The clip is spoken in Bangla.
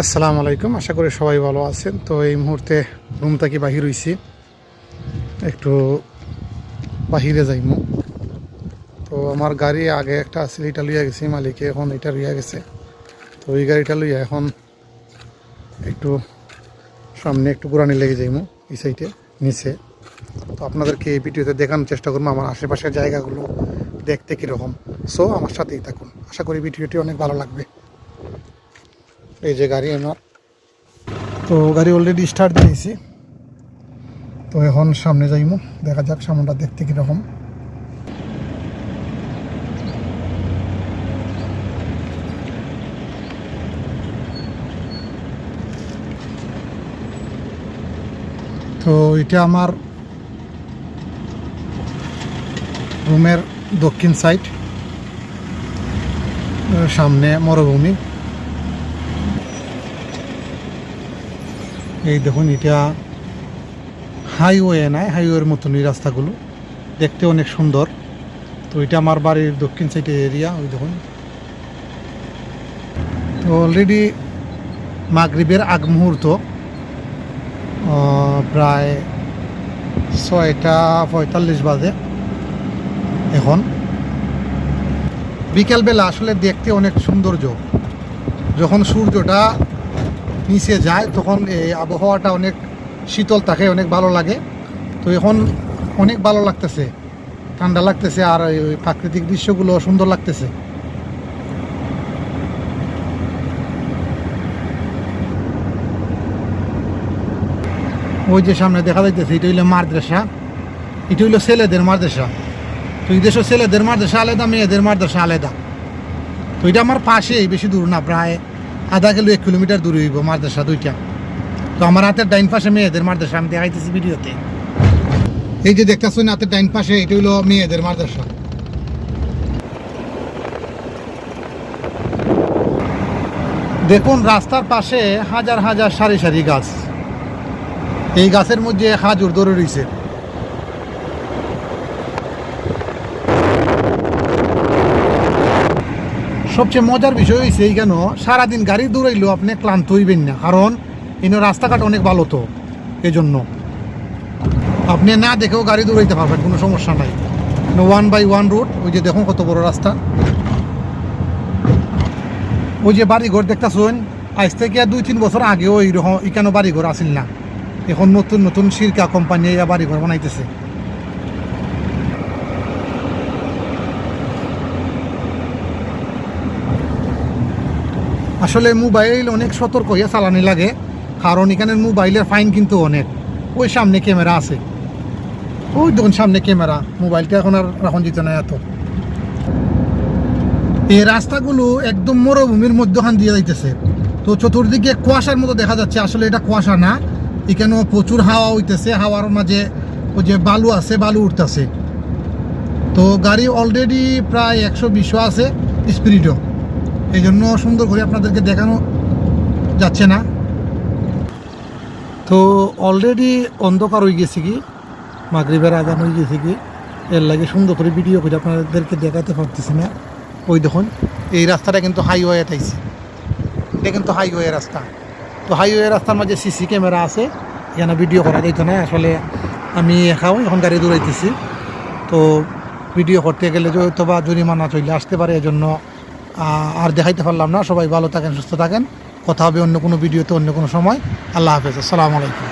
আসসালামু আলাইকুম। আশা করি সবাই ভালো আছেন। তো এই মুহূর্তে রুম থেকে বাহির হইছি? একটু বাহিরে যাইমু। তো আমার গাড়ি আগে একটা আছিল, এটা লইয়া গেছি মালিকে, এখন এটা লইয়া গেছে। তো ওই গাড়িটা লইয়া এখন একটু সামনে একটু গুরানি লেগে যাইমু, এই সাইডে, নিচে। তো আপনাদেরকে এই ভিডিওতে দেখানোর চেষ্টা করব, আমার আশেপাশের জায়গাগুলো দেখতে কীরকম। সো আমার সাথেই থাকুন। আশা করি ভিডিওটি অনেক ভালো লাগবে। এই যে গাড়ি আমার তো গাড়ি অলরেডি স্টার্ট দিয়েছি। তো এখন সামনে যাইমু, দেখা যাক সামনেটা দেখতে কীরকম। তো এটা আমার রুমের দক্ষিণ সাইড সামনে মরুভূমি। এই দেখুন, এটা হাইওয়ে নাই হাইওয়ের মতনই রাস্তাগুলো। দেখতে অনেক সুন্দর। তো এটা আমার বাড়ির দক্ষিণ সাইডের এরিয়া ওই দেখুন। তো অলরেডি মাগরিবের আগ মুহূর্ত প্রায় ছয়টা পঁয়তাল্লিশ বাজে এখন। বিকেলবেলা আসলে দেখতে অনেক সৌন্দর্য। যখন সূর্যটা নিচে যায়, তখন এই আবহাওয়াটা অনেক শীতল থাকে, অনেক ভালো লাগে। তো এখন অনেক ভালো লাগতেছে, ঠান্ডা লাগতেছে আর ওই প্রাকৃতিক দৃশ্যগুলো সুন্দর লাগতেছে। ওই যে সামনে দেখা যাইতেছে, এটা হইল মাদ্রাসা। এটা হইল ছেলেদের মাদ্রাসা। তো এই দেশের ছেলেদের মাদ্রাসা আলাদা, মেয়েদের মাদ্রাসা আলাদা। তো এটা আমার পাশেই, বেশি দূর না, প্রায় আধা কিলো এক কিলোমিটার দূরে হইব মাদ্রাসা দুইটা। তো আমার হাতের ডাইন পাশে মেয়েদের মাদ্রাসা, আমি দেখাইতেছি ভিডিওতে। এই যে দেখতেছেন হাতের ডাইন পাশে, এটা হইল মেয়েদের মাদ্রাসা। দেখুন, রাস্তার পাশে হাজার হাজার সারি সারি গাছ। এই গাছের মধ্যে হাজুর ধরে রয়েছে সবচেয়ে মজার বিষয় হয়েছে এই কেন? সারাদিন গাড়ি দৌড়াইলেও আপনি ক্লান্ত হইবেন না। কারণ এনে রাস্তাঘাট অনেক ভালো তো এই জন্য আপনি না দেখেও গাড়ি দৌড়াইতে পারবেন, কোনো সমস্যা নাই। ওয়ান বাই ওয়ান রুট ওই যে দেখুন কত বড় রাস্তা। ওই যে বাড়িঘর দেখতেছেন, আজ থেকে দুই তিন বছর আগেও এইরকম এখানে বাড়িঘর আসিল না? এখন নতুন নতুন সিরকা কোম্পানি বাড়িঘর বানাইতেছে। আসলে মোবাইল অনেক সতর্ক হইয়া চালানি লাগে, কারণ এখানের মোবাইলের ফাইন কিন্তু অনেক। ওই সামনে ক্যামেরা আছে। ওই দেখুন সামনে ক্যামেরা মোবাইলটা এখন আর রাখন যেত না এত। এই রাস্তাগুলো একদম মরুভূমির মধ্যখান দিয়ে যাইতেছে। তো চতুর্দিকে কুয়াশার মতো দেখা যাচ্ছে। আসলে এটা কুয়াশা না, এখানেও প্রচুর হাওয়া হইতেছে। হাওয়ার মাঝে ওই যে বালু আছে, বালু উঠতেছে। তো গাড়ি অলরেডি প্রায় একশো বিশও আছে স্পিরিটও এই জন্য সুন্দর করে আপনাদেরকে দেখানো যাচ্ছে না। তো অলরেডি অন্ধকার হয়ে গেছে কি? মাগরিবের আগান হয়ে গেছে কি? এর লাগে সুন্দর করে ভিডিও করে আপনাদেরকে দেখাতে পারতেছি না। ওই দেখুন, এই রাস্তাটা কিন্তু হাইওয়ে থাইছে এটা কিন্তু হাইওয়ে রাস্তা। তো হাইওয়ে রাস্তার মাঝে সিসি ক্যামেরা আছে। এখানে ভিডিও করা যেত না। আসলে আমি একাও এখন গাড়ি দৌড়াইতেছি। তো ভিডিও করতে গেলে হয়তো বা জরিমানা চলে আসতে পারে। এজন্য আর দেখাইতে পারলাম না। সবাই ভালো থাকেন, সুস্থ থাকেন। কথা হবে অন্য কোনো ভিডিওতে, অন্য কোনো সময়। আল্লাহ হাফেজ। আসসালামু আলাইকুম।